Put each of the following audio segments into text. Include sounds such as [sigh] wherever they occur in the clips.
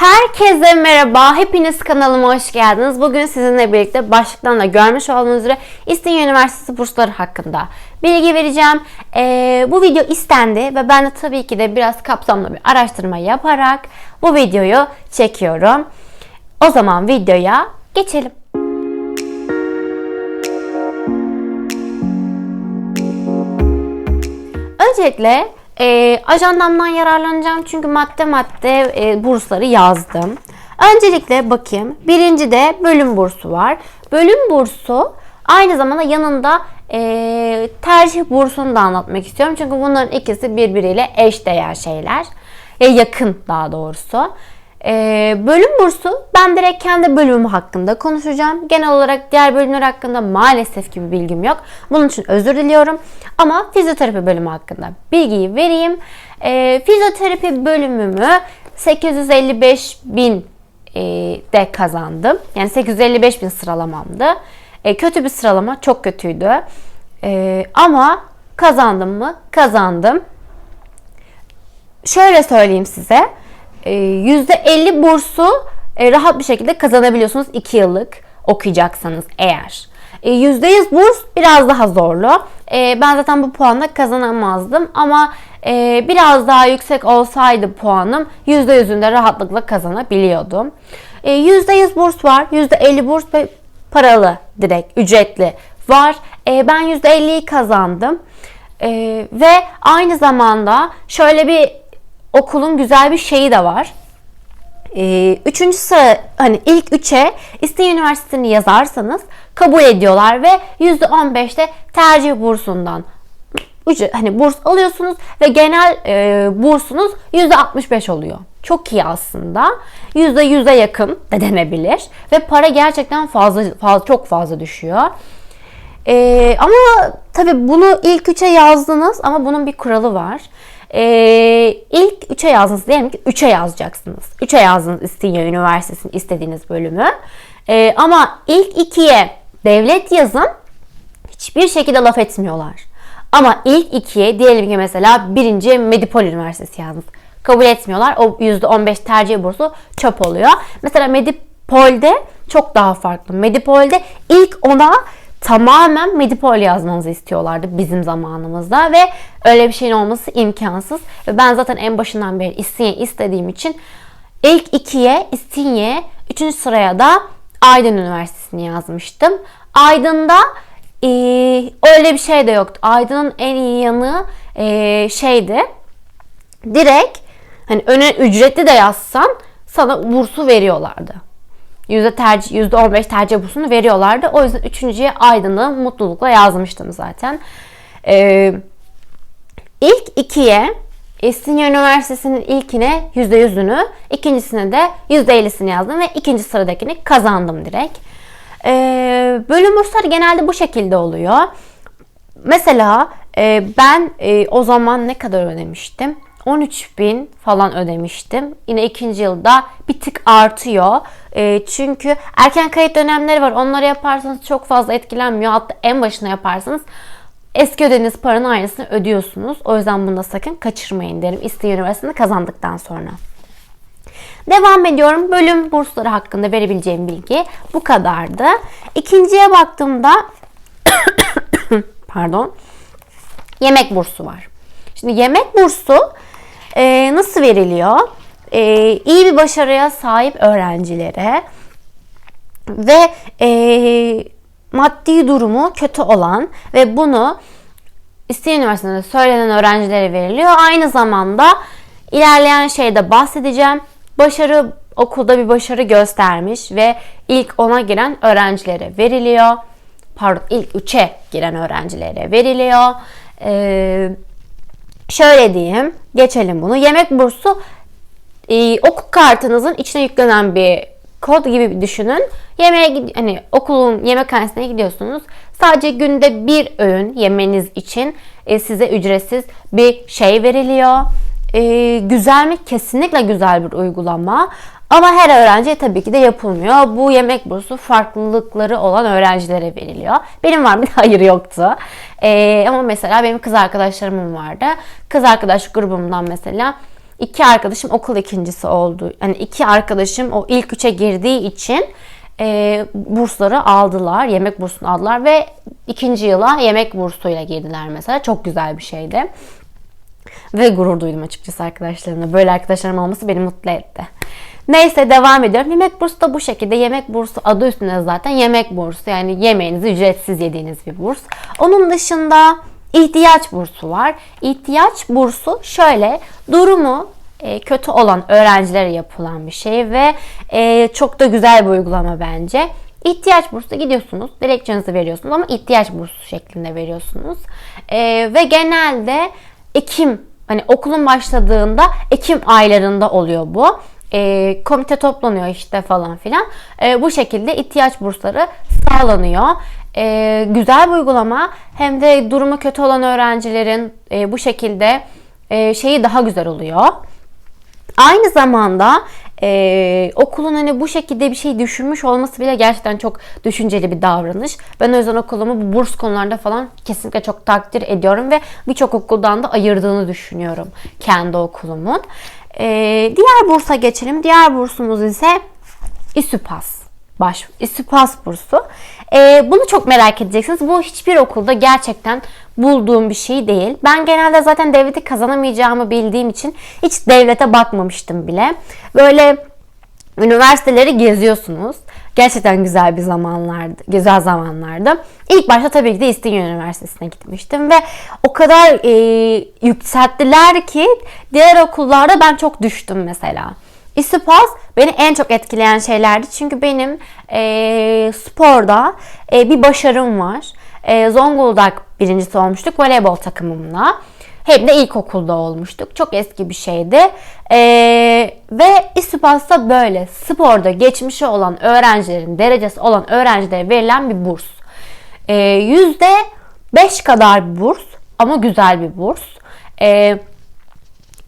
Herkese merhaba. Hepiniz kanalıma hoş geldiniz. Bugün sizinle birlikte başlıktan da görmüş olduğunuz üzere İstinye Üniversitesi bursları hakkında bilgi vereceğim. Ee, bu video istendi ve ben de tabii ki de biraz kapsamlı bir araştırma yaparak bu videoyu çekiyorum. O zaman videoya geçelim. Öncelikle e, ajandamdan yararlanacağım çünkü madde madde e, bursları yazdım. Öncelikle bakayım. Birinci de bölüm bursu var. Bölüm bursu aynı zamanda yanında e, tercih bursunu da anlatmak istiyorum. Çünkü bunların ikisi birbiriyle eşdeğer şeyler. Ya yakın daha doğrusu. Ee, bölüm bursu ben direkt kendi bölümüm hakkında konuşacağım. Genel olarak diğer bölümler hakkında maalesef ki bir bilgim yok. Bunun için özür diliyorum. Ama fizyoterapi bölümü hakkında bilgiyi vereyim. Ee, fizyoterapi bölümümü 855 bin e, de kazandım. Yani 855 bin sıralamamdı. E, kötü bir sıralama, çok kötüydü. E, ama kazandım mı? Kazandım. Şöyle söyleyeyim size. %50 bursu e, rahat bir şekilde kazanabiliyorsunuz 2 yıllık okuyacaksanız eğer. %100 burs biraz daha zorlu. E, ben zaten bu puanla kazanamazdım ama e, biraz daha yüksek olsaydı puanım %100'ünde rahatlıkla kazanabiliyordum. %100 burs var, %50 burs ve paralı direkt ücretli var. Ben %50'yi kazandım. Ve aynı zamanda şöyle bir okulun güzel bir şeyi de var. Ee, üçüncü sıra hani ilk üçe İstinye Üniversitesi'ni yazarsanız kabul ediyorlar ve %15'te tercih bursundan hani burs alıyorsunuz ve genel e, bursunuz %65 oluyor. Çok iyi aslında. %100'e yakın da denebilir. Ve para gerçekten fazla, fazla çok fazla düşüyor. Ee, ama tabii bunu ilk üçe yazdınız ama bunun bir kuralı var. Ee, ilk 3'e yazdınız diyelim ki 3'e yazacaksınız. 3'e yazdınız İstinye Üniversitesi'nin istediğiniz bölümü. Ee, ama ilk 2'ye devlet yazın hiçbir şekilde laf etmiyorlar. Ama ilk 2'ye diyelim ki mesela 1. Medipol Üniversitesi yazdınız. Kabul etmiyorlar. O %15 tercih bursu çöp oluyor. Mesela Medipol'de çok daha farklı. Medipol'de ilk ona tamamen Medipol yazmanızı istiyorlardı bizim zamanımızda ve öyle bir şeyin olması imkansız. Ve ben zaten en başından beri İstinye istediğim için ilk ikiye İstinye, üçüncü sıraya da Aydın Üniversitesi'ni yazmıştım. Aydın'da e, öyle bir şey de yoktu. Aydın'ın en iyi yanı e, şeydi. Direkt hani öne ücretli de yazsan sana bursu veriyorlardı. %, tercih, %15 tercih bursunu veriyorlardı. O yüzden üçüncüye Aydın'ı mutlulukla yazmıştım zaten. Ee, ilk ikiye İstinye Üniversitesi'nin ilkine %100'ünü, ikincisine de %50'sini yazdım ve ikinci sıradakini kazandım direkt. Ee, bölüm bursları genelde bu şekilde oluyor. Mesela e, ben e, o zaman ne kadar ödemiştim? 13 bin falan ödemiştim. Yine ikinci yılda bir tık artıyor. E, çünkü erken kayıt dönemleri var. Onları yaparsanız çok fazla etkilenmiyor. Hatta en başına yaparsanız eski ödediğiniz paranın aynısını ödüyorsunuz. O yüzden bunu da sakın kaçırmayın derim. İstinye Üniversitesi'nde kazandıktan sonra. Devam ediyorum. Bölüm bursları hakkında verebileceğim bilgi bu kadardı. İkinciye baktığımda [coughs] pardon yemek bursu var. Şimdi yemek bursu e, nasıl veriliyor? E, iyi bir başarıya sahip öğrencilere ve e, maddi durumu kötü olan ve bunu İstinye Üniversitesi'nde söylenen öğrencilere veriliyor. Aynı zamanda ilerleyen şeyde bahsedeceğim. Başarı okulda bir başarı göstermiş ve ilk ona giren öğrencilere veriliyor. Pardon ilk üçe giren öğrencilere veriliyor. Ee, şöyle diyeyim. Geçelim bunu. Yemek bursu e, okul kartınızın içine yüklenen bir kod gibi düşünün. Yemeğe hani okulun yemekhanesine gidiyorsunuz. Sadece günde bir öğün yemeniz için e, size ücretsiz bir şey veriliyor. E, güzel mi? Kesinlikle güzel bir uygulama. Ama her öğrenciye tabii ki de yapılmıyor. Bu yemek bursu farklılıkları olan öğrencilere veriliyor. Benim var mı? [laughs] Hayır yoktu. Ee, ama mesela benim kız arkadaşlarımın vardı. Kız arkadaş grubumdan mesela iki arkadaşım okul ikincisi oldu. Yani iki arkadaşım o ilk üçe girdiği için e, bursları aldılar. Yemek bursunu aldılar ve ikinci yıla yemek bursuyla girdiler mesela. Çok güzel bir şeydi. Ve gurur duydum açıkçası arkadaşlarımla. Böyle arkadaşlarım olması beni mutlu etti. Neyse devam ediyorum. Yemek bursu da bu şekilde. Yemek bursu adı üstünde zaten yemek bursu. Yani yemeğinizi ücretsiz yediğiniz bir burs. Onun dışında ihtiyaç bursu var. İhtiyaç bursu şöyle durumu e, kötü olan öğrencilere yapılan bir şey ve e, çok da güzel bir uygulama bence. İhtiyaç bursu gidiyorsunuz, dilekçenizi veriyorsunuz ama ihtiyaç bursu şeklinde veriyorsunuz. E, ve genelde Ekim, hani okulun başladığında Ekim aylarında oluyor bu. E, komite toplanıyor işte falan filan. E, bu şekilde ihtiyaç bursları sağlanıyor. E, güzel bir uygulama. Hem de durumu kötü olan öğrencilerin e, bu şekilde e, şeyi daha güzel oluyor. Aynı zamanda ee, okulun hani bu şekilde bir şey düşünmüş olması bile gerçekten çok düşünceli bir davranış. Ben o yüzden okulumu bu burs konularında falan kesinlikle çok takdir ediyorum ve birçok okuldan da ayırdığını düşünüyorum kendi okulumun. Ee, diğer bursa geçelim. Diğer bursumuz ise İSÜPAS baş İSÜPAS bursu. Ee, bunu çok merak edeceksiniz. Bu hiçbir okulda gerçekten bulduğum bir şey değil. Ben genelde zaten devleti kazanamayacağımı bildiğim için hiç devlete bakmamıştım bile. Böyle üniversiteleri geziyorsunuz. Gerçekten güzel bir zamanlardı, güzel zamanlardı. İlk başta tabii ki de İstinye Üniversitesi'ne gitmiştim ve o kadar e, yükselttiler ki diğer okullarda ben çok düştüm mesela. İSPAS beni en çok etkileyen şeylerdi. Çünkü benim e, sporda e, bir başarım var. E, Zonguldak birincisi olmuştuk voleybol takımımla. Hem de ilkokulda olmuştuk. Çok eski bir şeydi. Ee, ve İSPAS'ta böyle sporda geçmişi olan öğrencilerin, derecesi olan öğrencilere verilen bir burs. Ee, %5 kadar bir burs ama güzel bir burs. Ee,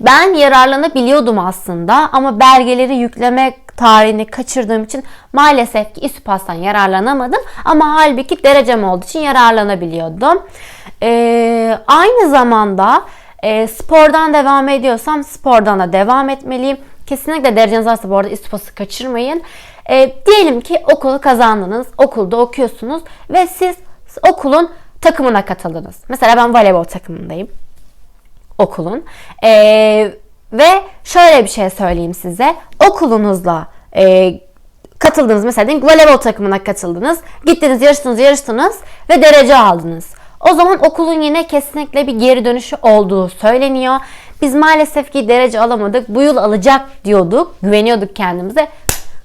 ben yararlanabiliyordum aslında ama belgeleri yüklemek tarihini kaçırdığım için maalesef ki İSÜPAS'tan yararlanamadım. Ama halbuki derecem olduğu için yararlanabiliyordum. Ee, aynı zamanda e, spordan devam ediyorsam spordan da devam etmeliyim. Kesinlikle dereceniz varsa bu arada İSÜPAS'ı kaçırmayın. Ee, diyelim ki okulu kazandınız, okulda okuyorsunuz ve siz okulun takımına katıldınız. Mesela ben voleybol takımındayım okulun. Ee, ve şöyle bir şey söyleyeyim size. Okulunuzla e, katıldınız mesela diyelim voleybol takımına katıldınız. Gittiniz yarıştınız yarıştınız ve derece aldınız. O zaman okulun yine kesinlikle bir geri dönüşü olduğu söyleniyor. Biz maalesef ki derece alamadık. Bu yıl alacak diyorduk. Güveniyorduk kendimize.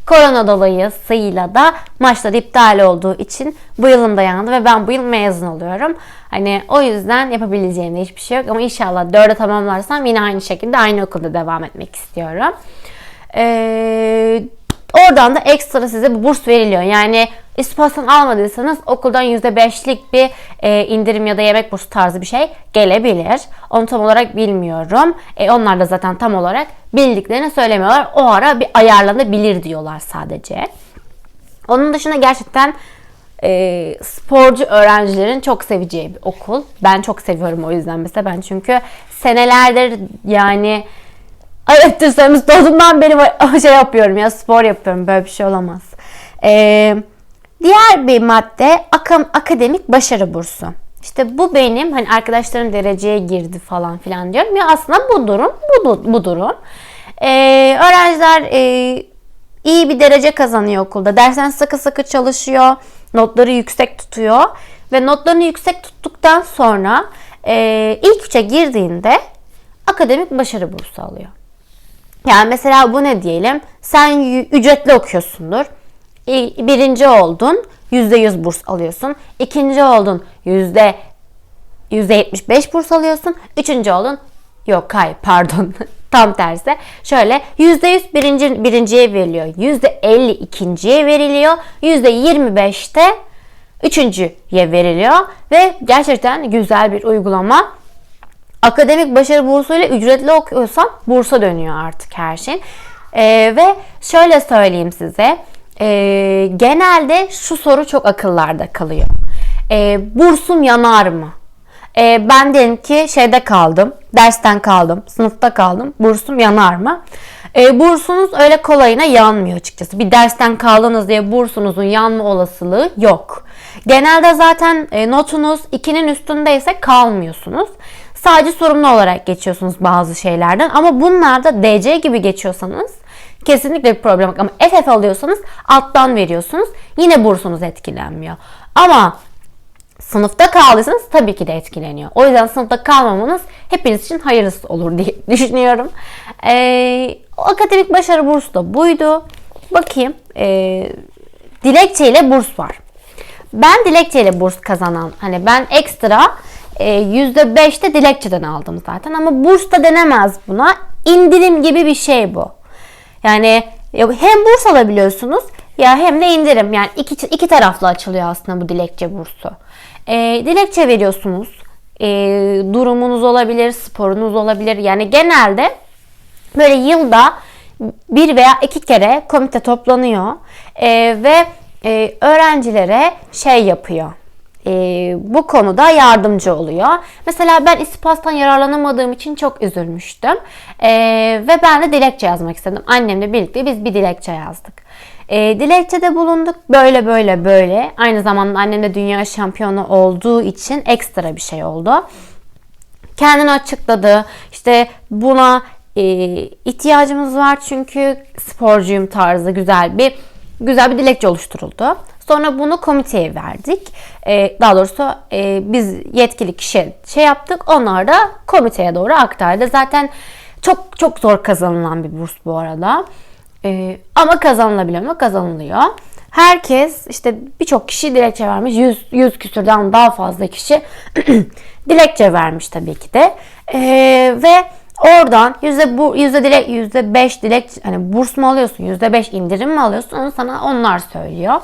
Korona dolayısıyla da maçlar iptal olduğu için bu yılım dayandı ve ben bu yıl mezun oluyorum. Hani o yüzden yapabileceğim de hiçbir şey yok ama inşallah dörde tamamlarsam yine aynı şekilde aynı okulda devam etmek istiyorum. Ee, oradan da ekstra size bu burs veriliyor. Yani İspasyon almadıysanız okuldan %5'lik bir e, indirim ya da yemek bursu tarzı bir şey gelebilir. Onu tam olarak bilmiyorum. E, onlar da zaten tam olarak bildiklerini söylemiyorlar. O ara bir ayarlanabilir diyorlar sadece. Onun dışında gerçekten e, sporcu öğrencilerin çok seveceği bir okul. Ben çok seviyorum o yüzden mesela ben çünkü senelerdir yani evet deseniz doğduğumdan beri [laughs] şey yapıyorum ya spor yapıyorum böyle bir şey olamaz. Eee Diğer bir madde akam, akademik başarı bursu. İşte bu benim hani arkadaşlarım dereceye girdi falan filan diyorum. Ya aslında bu durum bu, bu durum. Ee, öğrenciler e, iyi bir derece kazanıyor okulda. Dersen sıkı sıkı çalışıyor. Notları yüksek tutuyor. Ve notlarını yüksek tuttuktan sonra e, ilk üçe girdiğinde akademik başarı bursu alıyor. Yani mesela bu ne diyelim? Sen ücretli okuyorsundur birinci oldun %100 burs alıyorsun. İkinci oldun yüzde 75 burs alıyorsun. Üçüncü oldun yok hayır pardon [laughs] tam tersi. Şöyle %100 birinci, birinciye veriliyor. %50 ikinciye veriliyor. %25'te üçüncüye veriliyor. Ve gerçekten güzel bir uygulama. Akademik başarı bursuyla ücretli okuyorsan bursa dönüyor artık her şey. Ee, ve şöyle söyleyeyim size e, genelde şu soru çok akıllarda kalıyor. E, bursum yanar mı? e, ben diyelim ki şeyde kaldım, dersten kaldım, sınıfta kaldım. Bursum yanar mı? E, bursunuz öyle kolayına yanmıyor açıkçası. Bir dersten kaldınız diye bursunuzun yanma olasılığı yok. Genelde zaten e, notunuz 2'nin üstündeyse kalmıyorsunuz. Sadece sorumlu olarak geçiyorsunuz bazı şeylerden. Ama bunlarda DC gibi geçiyorsanız kesinlikle bir problem yok. Ama FF alıyorsanız alttan veriyorsunuz. Yine bursunuz etkilenmiyor. Ama sınıfta kaldıysanız tabii ki de etkileniyor. O yüzden sınıfta kalmamanız hepiniz için hayırlısı olur diye [laughs] düşünüyorum. Ee, akademik başarı bursu da buydu. Bakayım. Ee, dilekçeyle burs var. Ben dilekçeyle burs kazanan, hani ben ekstra %5'te dilekçeden aldım zaten ama burs da denemez buna. İndirim gibi bir şey bu. Yani ya hem burs alabiliyorsunuz ya hem de indirim. Yani iki, iki taraflı açılıyor aslında bu dilekçe bursu. E, dilekçe veriyorsunuz. E, durumunuz olabilir, sporunuz olabilir. Yani genelde böyle yılda bir veya iki kere komite toplanıyor e, ve e, öğrencilere şey yapıyor. E, bu konuda yardımcı oluyor. Mesela ben İSPAS'tan yararlanamadığım için çok üzülmüştüm. E, ve ben de dilekçe yazmak istedim. Annemle birlikte biz bir dilekçe yazdık. E, dilekçede bulunduk. Böyle böyle böyle. Aynı zamanda annem de dünya şampiyonu olduğu için ekstra bir şey oldu. Kendini açıkladı. İşte buna e, ihtiyacımız var çünkü sporcuyum tarzı güzel bir güzel bir dilekçe oluşturuldu. Sonra bunu komiteye verdik. E, daha doğrusu e, biz yetkili kişi şey yaptık. Onlar da komiteye doğru aktardı. Zaten çok çok zor kazanılan bir burs bu arada. E, ama kazanılabiliyor mu? Kazanılıyor. Herkes işte birçok kişi dilekçe vermiş. 100, 100 küsürden daha fazla kişi [clears throat] dilekçe vermiş tabii ki de. E, ve Oradan yüzde bu yüzde dilek yüzde beş dilek hani burs mu alıyorsun yüzde beş indirim mi alıyorsun onu sana onlar söylüyor.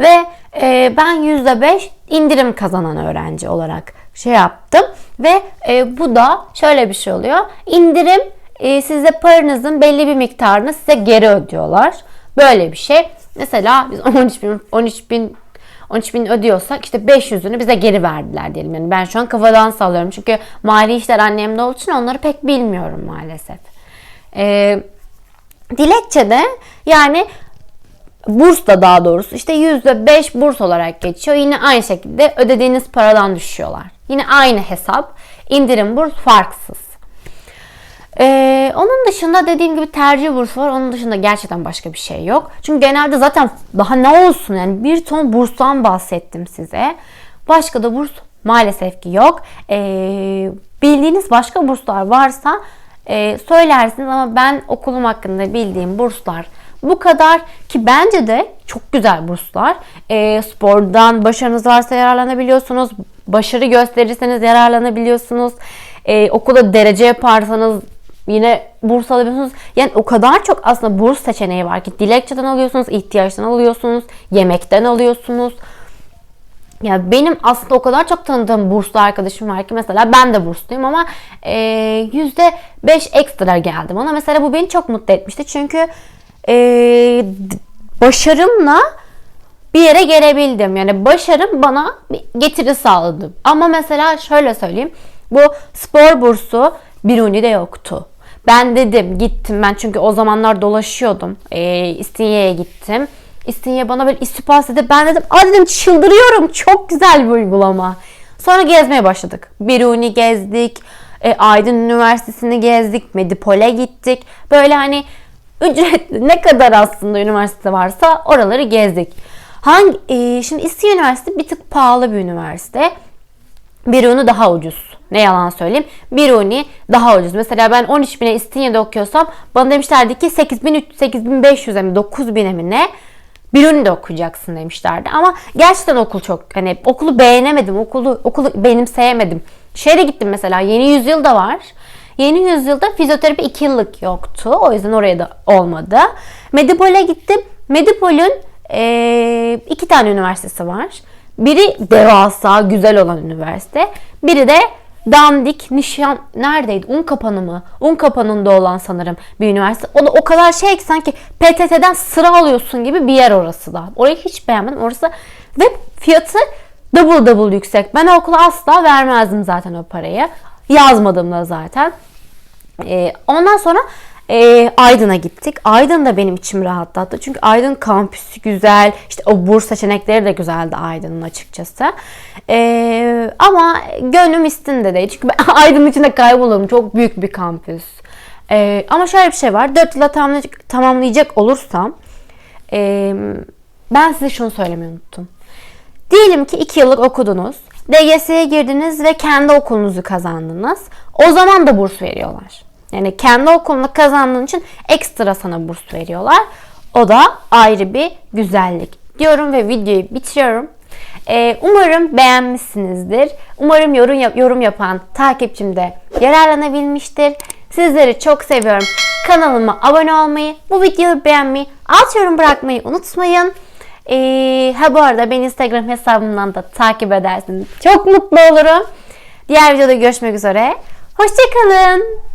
Ve e, ben yüzde beş indirim kazanan öğrenci olarak şey yaptım ve e, bu da şöyle bir şey oluyor. İndirim e, size paranızın belli bir miktarını size geri ödüyorlar. Böyle bir şey. Mesela biz [laughs] 13 bin, 13 bin 13 bin ödüyorsak işte 500'ünü bize geri verdiler diyelim. Yani ben şu an kafadan sallıyorum. Çünkü mali işler annemde olduğu için onları pek bilmiyorum maalesef. Ee, dilekçede yani burs da daha doğrusu işte %5 burs olarak geçiyor. Yine aynı şekilde ödediğiniz paradan düşüyorlar. Yine aynı hesap. indirim burs farksız. Ee, onun dışında dediğim gibi tercih bursu var. Onun dışında gerçekten başka bir şey yok. Çünkü genelde zaten daha ne olsun yani bir ton burstan bahsettim size. Başka da burs maalesef ki yok. Ee, bildiğiniz başka burslar varsa e, söylersiniz ama ben okulum hakkında bildiğim burslar bu kadar ki bence de çok güzel burslar. E, spordan başarınız varsa yararlanabiliyorsunuz. Başarı gösterirseniz yararlanabiliyorsunuz. E, okulda derece yaparsanız Yine burs alabiliyorsunuz. Yani o kadar çok aslında burs seçeneği var ki dilekçeden alıyorsunuz, ihtiyaçtan alıyorsunuz, yemekten alıyorsunuz. Ya benim aslında o kadar çok tanıdığım burslu arkadaşım var ki mesela ben de bursluyum ama yüzde e, beş ekstra geldi bana. Mesela bu beni çok mutlu etmişti çünkü e, başarımla bir yere gelebildim. Yani başarım bana getiri sağladı. Ama mesela şöyle söyleyeyim. Bu spor bursu Biruni'de yoktu. Ben dedim gittim ben çünkü o zamanlar dolaşıyordum. E, İstinye'ye gittim. İstinye bana böyle istihbarat dedi. Ben dedim aa dedim çıldırıyorum çok güzel bir uygulama. Sonra gezmeye başladık. Biruni gezdik. E, Aydın Üniversitesi'ni gezdik. Medipol'e gittik. Böyle hani ücretli ne kadar aslında üniversite varsa oraları gezdik. Hangi, e, şimdi İstinye Üniversitesi bir tık pahalı bir üniversite. Biruni daha ucuz. Ne yalan söyleyeyim. Biruni daha ucuz. Mesela ben 13 bine İstinye'de okuyorsam bana demişlerdi ki 8500'e mi 9000'e mi ne? Biruni'de okuyacaksın demişlerdi. Ama gerçekten okul çok hani okulu beğenemedim. Okulu okulu benimseyemedim. Şehre gittim mesela. Yeni yüzyıl da var. Yeni yüzyılda fizyoterapi 2 yıllık yoktu. O yüzden oraya da olmadı. Medipol'e gittim. Medipol'ün e, iki tane üniversitesi var. Biri devasa, güzel olan üniversite. Biri de dandik nişan neredeydi? Un kapanı mı? Un kapanında olan sanırım bir üniversite. O da o kadar şey ki sanki PTT'den sıra alıyorsun gibi bir yer orası da. Orayı hiç beğenmedim. Orası ve fiyatı double double yüksek. Ben okula asla vermezdim zaten o parayı. Yazmadım da zaten. Ee, ondan sonra e, Aydın'a gittik. Aydın da benim içimi rahatlattı. Çünkü Aydın kampüsü güzel. İşte o burs seçenekleri de güzeldi Aydın'ın açıkçası. Ee, ama gönlüm istinde değil. Çünkü ben [laughs] Aydın içinde kaybolurum. Çok büyük bir kampüs. Ee, ama şöyle bir şey var. 4 yıla tamamlayacak, tamamlayacak olursam e, ben size şunu söylemeyi unuttum. Diyelim ki 2 yıllık okudunuz. DGS'ye girdiniz ve kendi okulunuzu kazandınız. O zaman da burs veriyorlar. Yani kendi okulunu kazandığın için ekstra sana burs veriyorlar. O da ayrı bir güzellik diyorum ve videoyu bitiriyorum. Ee, umarım beğenmişsinizdir. Umarım yorum, yap- yorum yapan takipçim de yararlanabilmiştir. Sizleri çok seviyorum. Kanalıma abone olmayı, bu videoyu beğenmeyi, alt yorum bırakmayı unutmayın. Ee, ha bu arada beni Instagram hesabımdan da takip edersiniz. Çok mutlu olurum. Diğer videoda görüşmek üzere. Hoşçakalın.